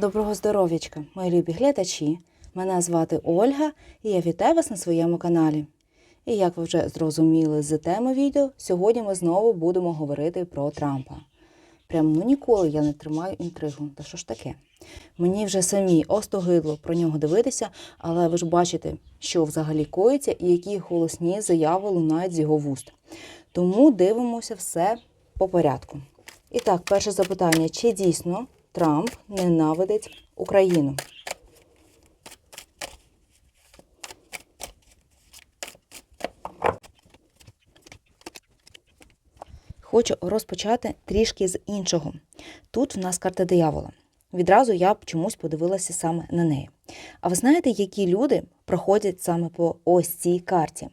Доброго здоров'ячка, мої любі глядачі. Мене звати Ольга і я вітаю вас на своєму каналі. І як ви вже зрозуміли з теми відео, сьогодні ми знову будемо говорити про Трампа. Прям ну ніколи я не тримаю інтригу. Та що ж таке? Мені вже самі остогидло про нього дивитися, але ви ж бачите, що взагалі коїться і які голосні заяви лунають з його вуст. Тому дивимося все по порядку. І так, перше запитання: чи дійсно Трамп ненавидить Україну? Хочу розпочати трішки з іншого. Тут в нас карта диявола. Відразу я б чомусь подивилася саме на неї. А ви знаєте, які люди проходять саме по ось цій карті?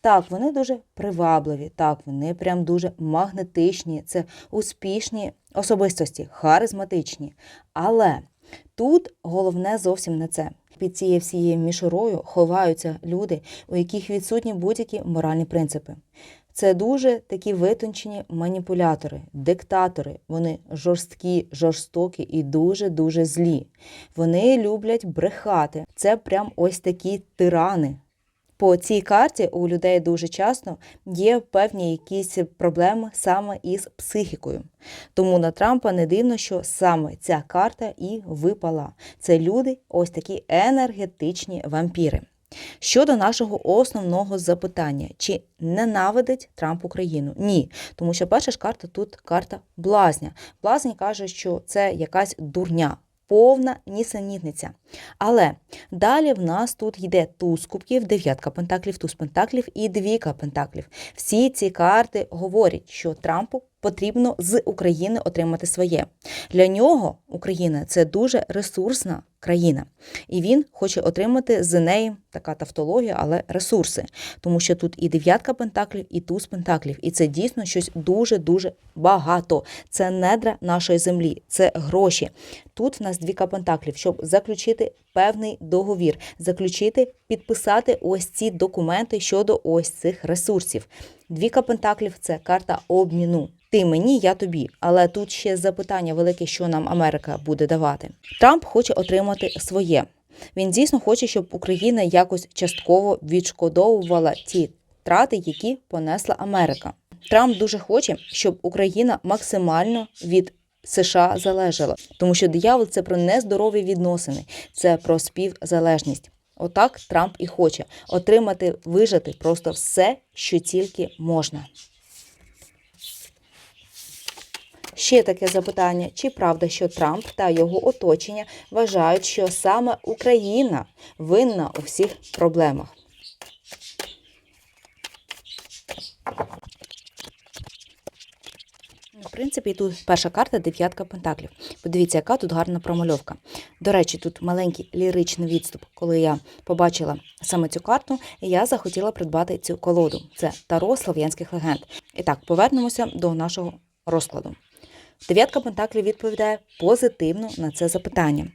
Так, вони дуже привабливі, так, вони прям дуже магнетичні, це успішні особистості, харизматичні. Але тут головне зовсім не це. Під цією всією мішурою ховаються люди, у яких відсутні будь-які моральні принципи. Це дуже такі витончені маніпулятори, диктатори. Вони жорсткі, жорстокі і дуже-дуже злі. Вони люблять брехати. Це прям ось такі тирани. По цій карті у людей дуже часто є певні якісь проблеми саме із психікою. Тому на Трампа не дивно, що саме ця карта і випала. Це люди, ось такі енергетичні вампіри. Щодо нашого основного запитання, чи ненавидить Трамп Україну? Ні, тому що перша ж карта тут карта блазня. Блазень каже, що це якась дурня. Повна нісенітниця. Але далі в нас тут йде туз кубків, дев'ятка пентаклів, туз пентаклів і двійка пентаклів. Всі ці карти говорять, що Трампу потрібно з України отримати своє. Для нього Україна це дуже ресурсна країна, і він хоче отримати з неї така тавтологія, але ресурси, тому що тут і дев'ятка пентаклів, і туз пентаклів, і це дійсно щось дуже дуже багато. Це недра нашої землі, це гроші. Тут в нас двіка пентаклів, щоб заключити певний договір, заключити, підписати ось ці документи щодо ось цих ресурсів. Двіка пентаклів це карта обміну. Ти мені, я тобі. Але тут ще запитання велике, що нам Америка буде давати. Трамп хоче отримати своє. Він дійсно хоче, щоб Україна якось частково відшкодовувала ті втрати, які понесла Америка. Трамп дуже хоче, щоб Україна максимально від США залежала, тому що диявол це про нездорові відносини, це про співзалежність. Отак Трамп і хоче отримати, вижити просто все, що тільки можна. Ще таке запитання: чи правда, що Трамп та його оточення вважають, що саме Україна винна у всіх проблемах? В принципі, тут перша карта дев'ятка пентаклів. Подивіться, яка тут гарна промальовка. До речі, тут маленький ліричний відступ. Коли я побачила саме цю карту, я захотіла придбати цю колоду. Це Таро слов'янських легенд. І так, повернемося до нашого розкладу. Дев'ятка пентаклів відповідає позитивно на це запитання.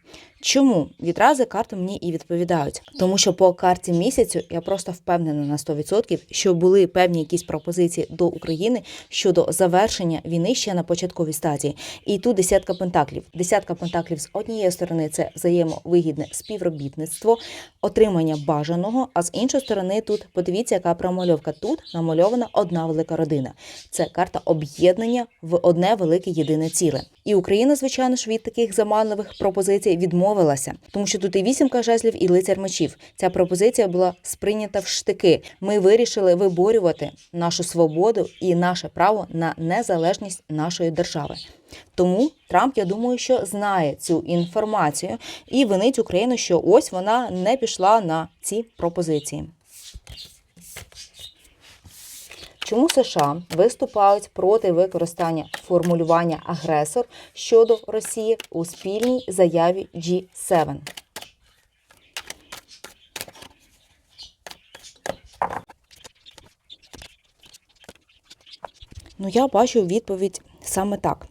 Чому відрази карти мені і відповідають? Тому що по карті місяцю я просто впевнена на 100%, що були певні якісь пропозиції до України щодо завершення війни ще на початковій стадії. І тут десятка пентаклів. Десятка пентаклів з однієї сторони це взаємовигідне співробітництво, отримання бажаного. А з іншої сторони, тут подивіться, яка промальовка. Тут намальована одна велика родина. Це карта об'єднання в одне велике єдине ціле. І Україна, звичайно ж, від таких заманливих пропозицій відмовилася, тому що тут і вісімка жезлів, і лицар мечів. Ця пропозиція була сприйнята в штики. Ми вирішили виборювати нашу свободу і наше право на незалежність нашої держави. Тому Трамп, я думаю, що знає цю інформацію і винить Україну, що ось вона не пішла на ці пропозиції. Чому США виступають проти використання формулювання агресор щодо Росії у спільній заяві G7? Ну, я бачу відповідь саме так.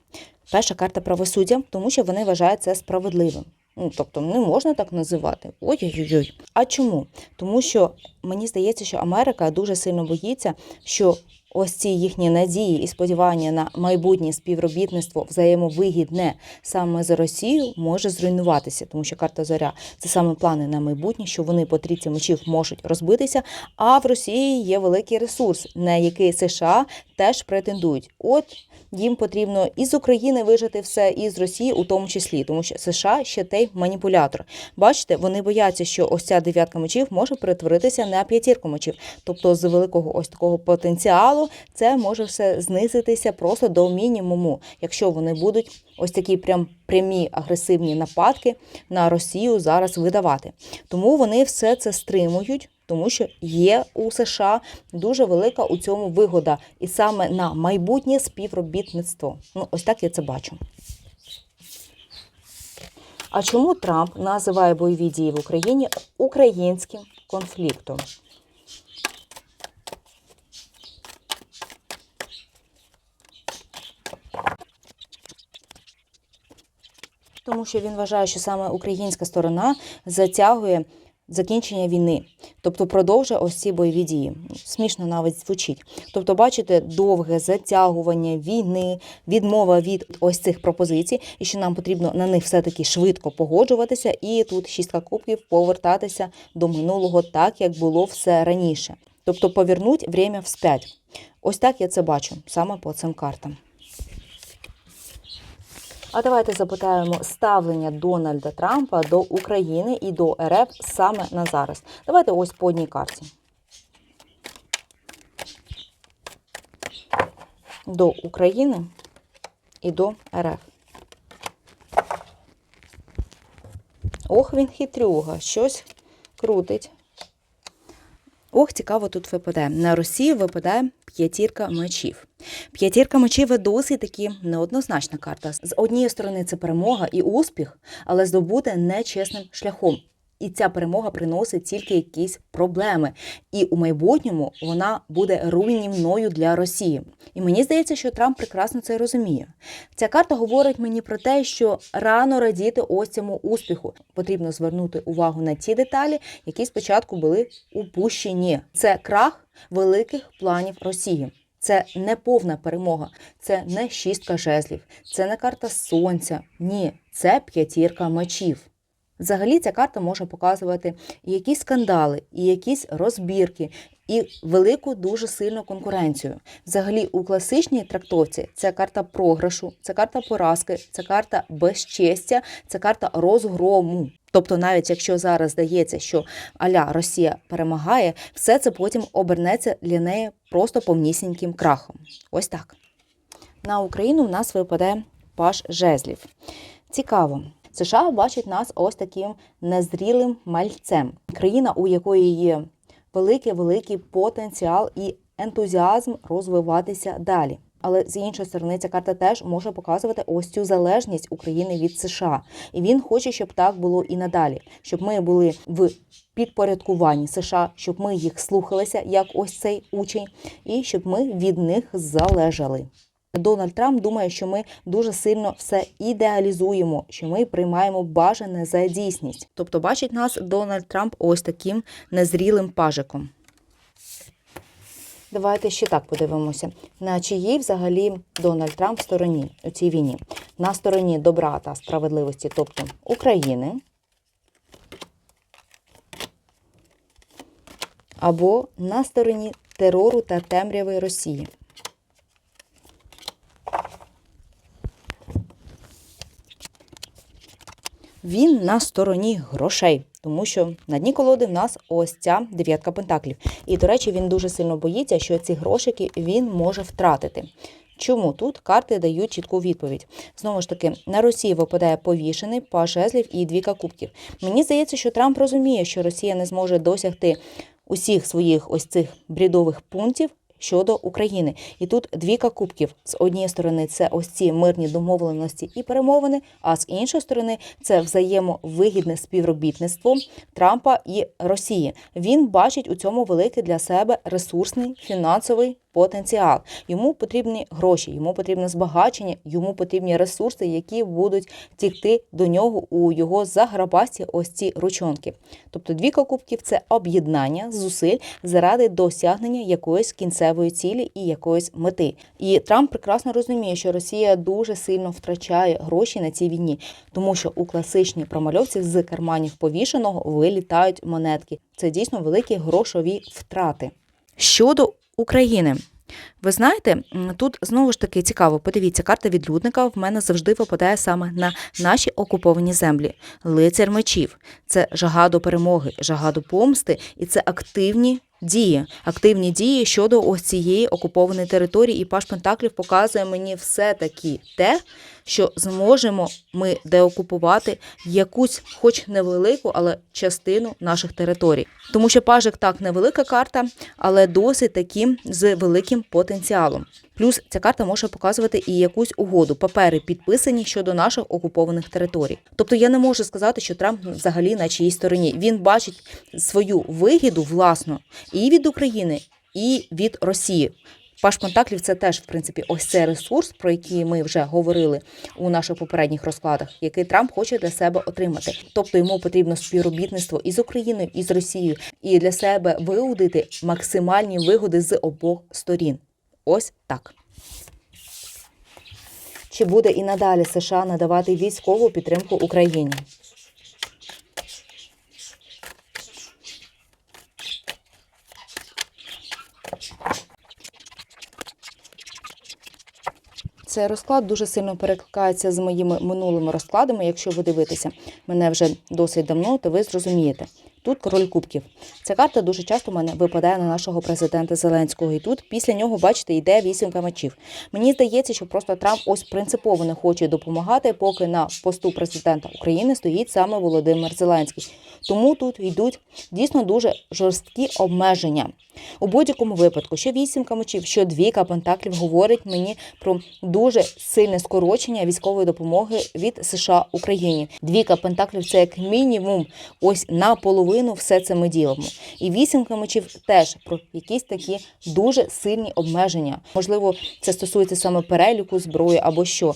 Перша карта правосуддя, тому що вони вважають це справедливим. Ну, тобто не можна так називати. Ой-ой-ой. А чому? Тому що мені здається, що Америка дуже сильно боїться, що ось ці їхні надії і сподівання на майбутнє співробітництво взаємовигідне саме з Росією може зруйнуватися, тому що карта зоря це саме плани на майбутнє, що вони по трійці мечів можуть розбитися. А в Росії є великий ресурс, на який США теж претендують. От їм потрібно із України вижити все, і з Росії у тому числі, тому що США ще той маніпулятор. Бачите, вони бояться, що ось ця дев'ятка мечів може перетворитися на п'ятірку мечів. Тобто з великого ось такого потенціалу це може все знизитися просто до мінімуму, якщо вони будуть ось такі прям прямі агресивні нападки на Росію зараз видавати. Тому вони все це стримують. Тому що є у США дуже велика у цьому вигода, і саме на майбутнє співробітництво. Ну, ось так я це бачу. А чому Трамп називає бойові дії в Україні українським конфліктом? Тому що він вважає, що саме українська сторона затягує закінчення війни, тобто продовжує ось ці бойові дії. Смішно навіть звучить. Тобто, бачите, довге затягування війни, відмова від ось цих пропозицій, і що нам потрібно на них все-таки швидко погоджуватися, і тут шістка кубків повертатися до минулого, так як було все раніше. Тобто повернуть время вспять. Ось так я це бачу саме по цим картам. А давайте запитаємо ставлення Дональда Трампа до України і до РФ саме на зараз. Давайте ось по одній карті. До України і до РФ. Ох, він хитрюга, щось крутить. Ох, цікаво тут випадає. На Росії випадає п'ятірка мечів. П'ятірка мечів досить таки неоднозначна карта. З однієї сторони це перемога і успіх, але здобути нечесним шляхом. І ця перемога приносить тільки якісь проблеми. І у майбутньому вона буде руйнівною для Росії. І мені здається, що Трамп прекрасно це розуміє. Ця карта говорить мені про те, що рано радіти ось цьому успіху. Потрібно звернути увагу на ті деталі, які спочатку були упущені. Це крах великих планів Росії. Це не повна перемога, це не шістка жезлів, це не карта сонця. Ні, це п'ятірка мечів. Взагалі, ця карта може показувати якісь скандали, і якісь розбірки, і велику дуже сильну конкуренцію. Взагалі, у класичній трактовці це карта програшу, це карта поразки, це карта безчестя, це карта розгрому. Тобто, навіть якщо зараз здається, що аля Росія перемагає, все це потім обернеться для неї просто повнісіньким крахом. Ось так. На Україну в нас випадає паш жезлів. Цікаво. США бачить нас ось таким незрілим мальцем. Країна, у якої є великий великий потенціал і ентузіазм розвиватися далі. Але з іншої сторони, ця карта теж може показувати ось цю залежність України від США. І він хоче, щоб так було і надалі, щоб ми були в підпорядкуванні США, щоб ми їх слухалися, як ось цей учень, і щоб ми від них залежали. Дональд Трамп думає, що ми дуже сильно все ідеалізуємо, що ми приймаємо бажане за дійсність. Тобто, бачить нас Дональд Трамп ось таким незрілим пажиком. Давайте ще так подивимося. На чиїй взагалі Дональд Трамп в стороні у цій війні? На стороні добра та справедливості, тобто України. Або на стороні терору та темряви Росії. Він на стороні грошей, тому що на дні колоди в нас ось ця дев'ятка пентаклів. І, до речі, він дуже сильно боїться, що ці грошики він може втратити. Чому тут карти дають чітку відповідь? Знову ж таки, на Росії випадає повішений жезлів і двіка кубків. Мені здається, що Трамп розуміє, що Росія не зможе досягти усіх своїх ось цих брідових пунктів щодо України. І тут двіка кубків. З однієї сторони, це ось ці мирні домовленості і перемовини, а з іншої сторони, це взаємовигідне співробітництво Трампа і Росії. Він бачить у цьому великий для себе ресурсний фінансовий потенціал. Йому потрібні гроші, йому потрібне збагачення, йому потрібні ресурси, які будуть тікти до нього у його заграбасті ось ці ручонки. Тобто двійка кубків це об'єднання зусиль заради досягнення якоїсь кінцевої цілі і якоїсь мети. І Трамп прекрасно розуміє, що Росія дуже сильно втрачає гроші на цій війні, тому що у класичній промальовці з карманів повішеного вилітають монетки. Це дійсно великі грошові втрати. Щодо України. Ви знаєте, тут знову ж таки цікаво. Подивіться, карта відлюдника в мене завжди випадає саме на наші окуповані землі. Лицар мечів це жага до перемоги, жага до помсти, і це активні дії. Активні дії щодо ось цієї окупованої території. І Паш Пентаклів показує мені все таки те, що зможемо ми деокупувати якусь, хоч невелику, але частину наших територій. Тому що пажик так невелика карта, але досить таки з великим потенціалом. Плюс ця карта може показувати і якусь угоду, папери підписані щодо наших окупованих територій. Тобто я не можу сказати, що Трамп взагалі на чиїй стороні. Він бачить свою вигіду власну і від України, і від Росії. Паш Пентаклів це теж, в принципі, ось цей ресурс, про який ми вже говорили у наших попередніх розкладах, який Трамп хоче для себе отримати. Тобто йому потрібно співробітництво і з Україною, і з Росією, і для себе виудити максимальні вигоди з обох сторін. Ось так. Чи буде і надалі США надавати військову підтримку Україні? Цей розклад дуже сильно перекликається з моїми минулими розкладами. Якщо ви дивитеся мене вже досить давно, то ви зрозумієте. Тут король кубків. Ця карта дуже часто в мене випадає на нашого президента Зеленського. І тут після нього, бачите, йде вісімка мечів. Мені здається, що просто Трамп ось принципово не хоче допомагати, поки на посту президента України стоїть саме Володимир Зеленський. Тому тут йдуть дійсно дуже жорсткі обмеження. У будь-якому випадку, що вісімка мечів, що двійка пентаклів говорить мені про дуже сильне скорочення військової допомоги від США Україні. Двійка пентаклів це як мінімум ось наполовину все це ми ділимо. І вісімка мечів теж про якісь такі дуже сильні обмеження. Можливо, це стосується саме переліку зброї або що.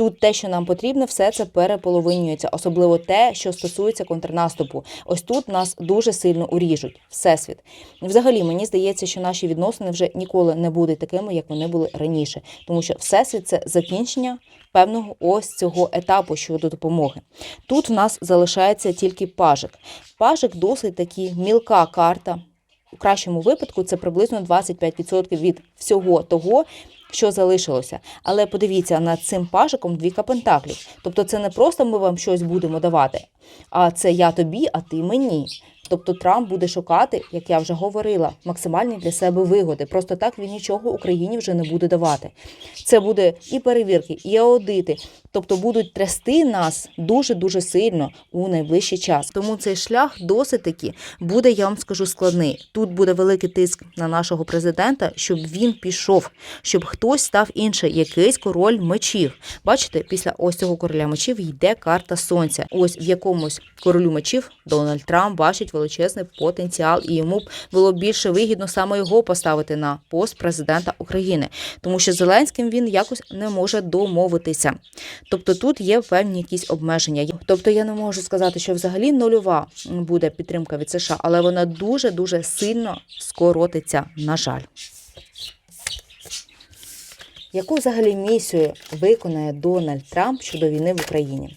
Тут те, що нам потрібно, все це переполовинюється, особливо те, що стосується контрнаступу. Ось тут нас дуже сильно уріжуть. Всесвіт. Взагалі, мені здається, що наші відносини вже ніколи не будуть такими, як вони були раніше, тому що всесвіт це закінчення певного ось цього етапу щодо допомоги. Тут в нас залишається тільки пажик. Пажик досить таки мілка карта. У кращому випадку це приблизно 25% від всього того, що залишилося. Але подивіться над цим пажиком двійка пентаклів. Тобто, це не просто ми вам щось будемо давати, а це я тобі, а ти мені. Тобто Трамп буде шукати, як я вже говорила, максимальні для себе вигоди. Просто так він нічого Україні вже не буде давати. Це буде і перевірки, і аудити. Тобто будуть трясти нас дуже дуже сильно у найближчий час. Тому цей шлях досить таки буде, я вам скажу, складний. Тут буде великий тиск на нашого президента, щоб він пішов, щоб хтось став інший, якийсь король мечів. Бачите, після ось цього короля мечів йде карта сонця. Ось в якомусь королю мечів Дональд Трамп бачить величезний потенціал, і йому б було більше вигідно саме його поставити на пост президента України, тому що Зеленським він якось не може домовитися. Тобто тут є певні якісь обмеження. Тобто я не можу сказати, що взагалі нульова буде підтримка від США, але вона дуже дуже сильно скоротиться. На жаль. Яку взагалі місію виконає Дональд Трамп щодо війни в Україні?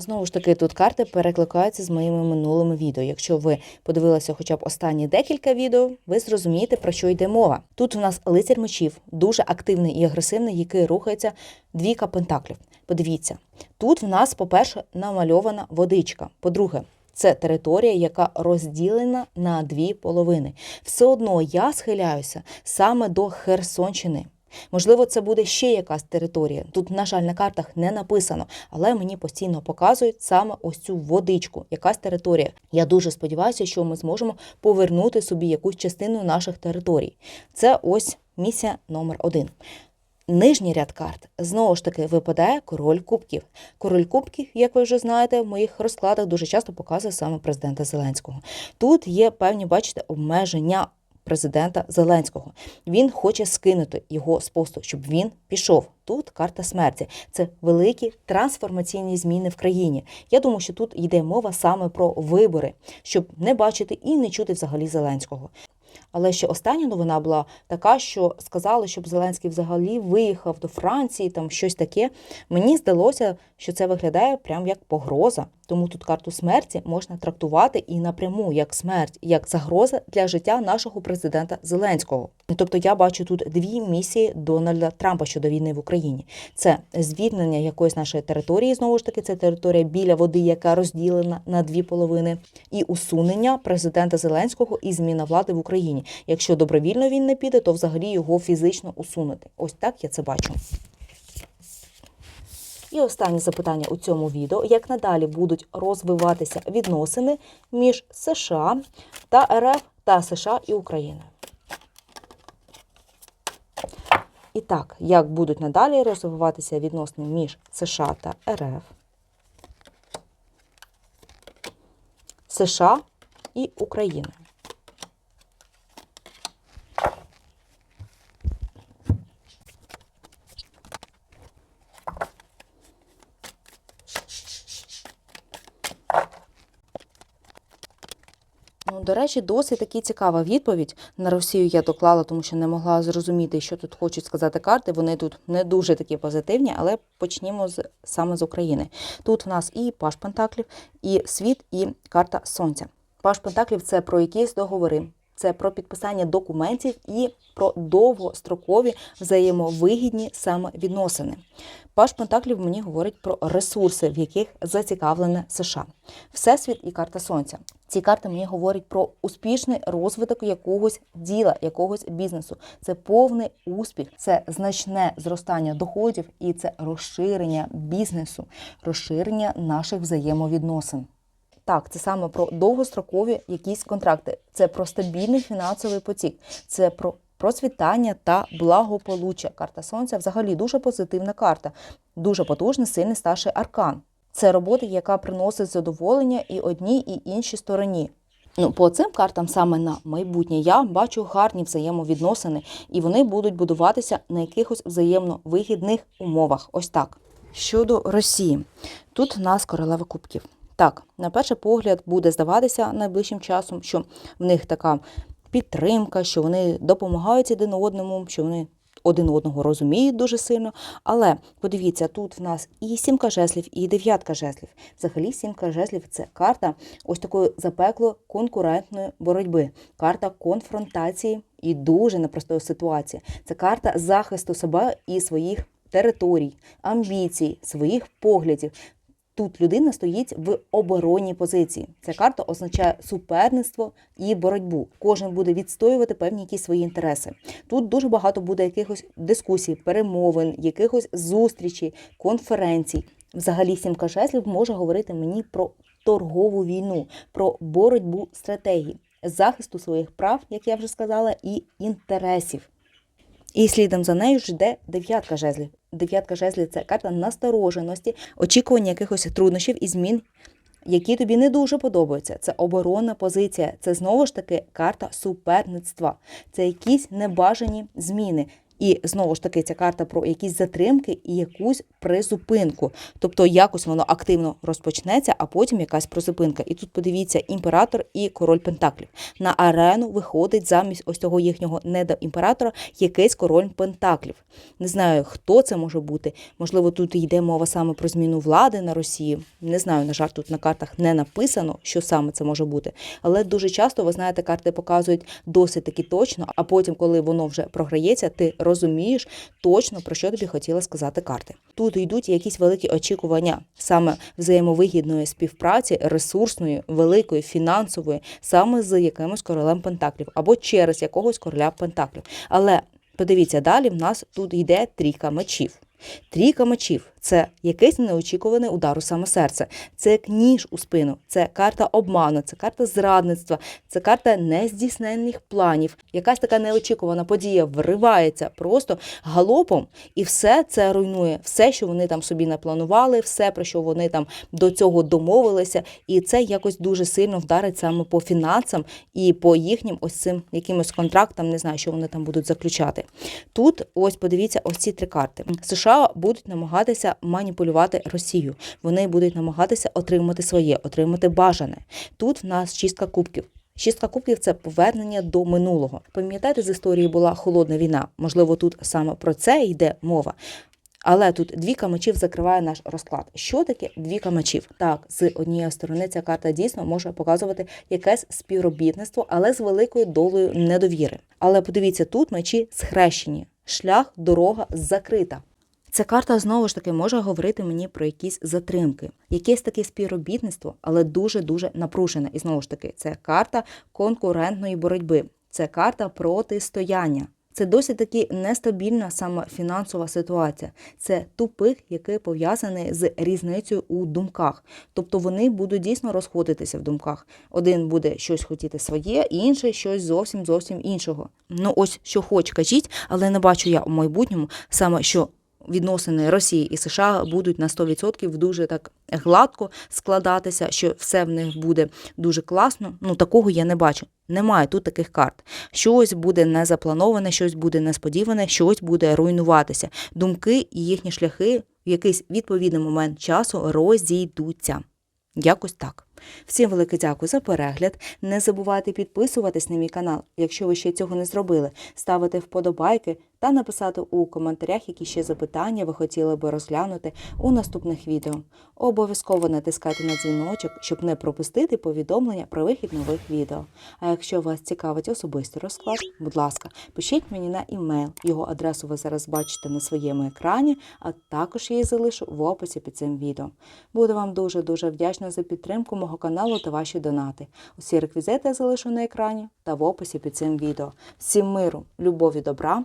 Знову ж таки, тут карти перекликаються з моїми минулими відео. Якщо ви подивилися хоча б останні декілька відео, ви зрозумієте, про що йде мова. Тут у нас лицар мечів, дуже активний і агресивний, який рухається двійка пентаклів. Подивіться, тут в нас, по-перше, намальована водичка. По-друге, це територія, яка розділена на дві половини. Все одно я схиляюся саме до Херсонщини. Можливо, це буде ще якась територія. Тут, на жаль, на картах не написано, але мені постійно показують саме ось цю водичку, якась територія. Я дуже сподіваюся, що ми зможемо повернути собі якусь частину наших територій. Це ось місія номер один. Нижній ряд карт знову ж таки випадає король кубків. Король кубків, як ви вже знаєте, в моїх розкладах дуже часто показує саме президента Зеленського. Тут є певні, бачите, обмеження президента Зеленського. Він хоче скинути його з посту, щоб він пішов. Тут карта смерті. Це великі трансформаційні зміни в країні. Я думаю, що тут йде мова саме про вибори, щоб не бачити і не чути взагалі Зеленського. Але ще остання новина була така, що сказали, щоб Зеленський взагалі виїхав до Франції, там щось таке. Мені здалося, що це виглядає прям як погроза. Тому тут карту смерті можна трактувати і напряму як смерть, як загроза для життя нашого президента Зеленського. Тобто я бачу тут дві місії Дональда Трампа щодо війни в Україні. Це звільнення якоїсь нашої території, знову ж таки, це територія біля води, яка розділена на дві половини, і усунення президента Зеленського і зміна влади в Україні. Якщо добровільно він не піде, то взагалі його фізично усунути. Ось так я це бачу. І останнє запитання у цьому відео: як надалі будуть розвиватися відносини між США та РФ та США і Україною? І так, як будуть надалі розвиватися відносини між США та РФ? США і Україною. До речі, досить таки цікава відповідь. На Росію я доклала, тому що не могла зрозуміти, що тут хочуть сказати карти. Вони тут не дуже такі позитивні, але почнімо з саме з України. Тут в нас і Паш Пентаклів, і світ, і карта Сонця. Паш Пентаклів це про якісь договори. Це про підписання документів і про довгострокові взаємовигідні саме відносини. Паш Пентаклів мені говорить про ресурси, в яких зацікавлене США. Всесвіт і карта Сонця. Ці карти мені говорять про успішний розвиток якогось діла, якогось бізнесу. Це повний успіх, це значне зростання доходів і це розширення бізнесу, розширення наших взаємовідносин. Так, це саме про довгострокові якісь контракти, це про стабільний фінансовий потік, це про процвітання та благополуччя. Карта сонця взагалі дуже позитивна карта, дуже потужний, сильний старший аркан. Це робота, яка приносить задоволення і одній, і іншій стороні. Ну, по цим картам саме на майбутнє я бачу гарні взаємовідносини, і вони будуть будуватися на якихось взаємно вигідних умовах. Ось так. Щодо Росії, тут в нас королева кубків. Так, на перший погляд буде здаватися найближчим часом, що в них така підтримка, що вони допомагають один одному, що вони один одного розуміють дуже сильно. Але подивіться, тут в нас і сімка жезлів, і дев'ятка жезлів. Взагалі, сімка жезлів це карта ось такої запекло конкурентної боротьби, карта конфронтації і дуже непростої ситуації. Це карта захисту себе і своїх територій, амбіцій, своїх поглядів. Тут людина стоїть в оборонній позиції. Ця карта означає суперництво і боротьбу. Кожен буде відстоювати певні якісь свої інтереси. Тут дуже багато буде якихось дискусій, перемовин, якихось зустрічей, конференцій. Взагалі, сімка жезлів може говорити мені про торгову війну, про боротьбу стратегій, захисту своїх прав, як я вже сказала, і інтересів. І слідом за нею ж йде дев'ятка жезлів. Дев'ятка жезлів це карта настороженості, очікування якихось труднощів і змін, які тобі не дуже подобаються. Це оборонна позиція, це знову ж таки карта суперництва, це якісь небажані зміни. І знову ж таки ця карта про якісь затримки і якусь призупинку. Тобто якось воно активно розпочнеться, а потім якась призупинка. І тут подивіться імператор і король Пентаклів. На арену виходить замість ось цього їхнього недоімператора якийсь король Пентаклів. Не знаю, хто це може бути. Можливо, тут йде мова саме про зміну влади на Росії. Не знаю, на жаль, тут на картах не написано, що саме це може бути. Але дуже часто, ви знаєте, карти показують досить таки точно, а потім, коли воно вже програється, ти розумієш точно про що тобі хотіла сказати карти. Тут йдуть якісь великі очікування саме взаємовигідної співпраці, ресурсної, великої, фінансової, саме з якимось королем Пентаклів або через якогось короля Пентаклів. Але подивіться, далі в нас тут йде трійка мечів. Трійка мечів це якийсь неочікуваний удар у саме серце. Це як ніж у спину, це карта обману, це карта зрадництва, це карта нездійсненних планів. Якась така неочікувана подія вривається просто галопом, і все це руйнує, все, що вони там собі напланували, все про що вони там до цього домовилися, і це якось дуже сильно вдарить саме по фінансам і по їхнім ось цим якимось контрактам. Не знаю, що вони там будуть заключати. Тут ось подивіться, ось ці три карти. США будуть намагатися маніпулювати Росію. Вони будуть намагатися отримати своє, отримати бажане. Тут в нас шістка кубків. Шістка кубків це повернення до минулого. Пам'ятаєте, з історії була холодна війна. Можливо, тут саме про це йде мова. Але тут двійка мечів закриває наш розклад. Що таке двійка мечів? Так, з однієї сторони ця карта дійсно може показувати якесь співробітництво, але з великою долею недовіри. Але подивіться, тут мечі схрещені, шлях, дорога закрита. Ця карта знову ж таки може говорити мені про якісь затримки, якесь таке співробітництво, але дуже дуже напружене. І знову ж таки, це карта конкурентної боротьби, це карта протистояння. Це досить таки нестабільна саме фінансова ситуація. Це тупик, який пов'язаний з різницею у думках. Тобто вони будуть дійсно розходитися в думках. Один буде щось хотіти своє, інший щось зовсім зовсім іншого. Ну ось що хоч кажіть, але не бачу я у майбутньому саме що відносини Росії і США будуть на 100% дуже так гладко складатися, що все в них буде дуже класно. Ну такого я не бачу. Немає тут таких карт. Щось буде незаплановане, щось буде несподіване, щось буде руйнуватися. Думки і їхні шляхи в якийсь відповідний момент часу розійдуться. Якось так. Всім велике дякую за перегляд. Не забувайте підписуватись на мій канал, якщо ви ще цього не зробили, ставити вподобайки та написати у коментарях, які ще запитання ви хотіли би розглянути у наступних відео. Обов'язково натискайте на дзвіночок, щоб не пропустити повідомлення про вихід нових відео. А якщо вас цікавить особистий розклад, будь ласка, пишіть мені на імейл. Його адресу ви зараз бачите на своєму екрані, а також я її залишу в описі під цим відео. Буду вам дуже дуже вдячна за підтримку мого каналу та ваші донати. Усі реквізити я залишу на екрані та в описі під цим відео. Всім миру, любові, добра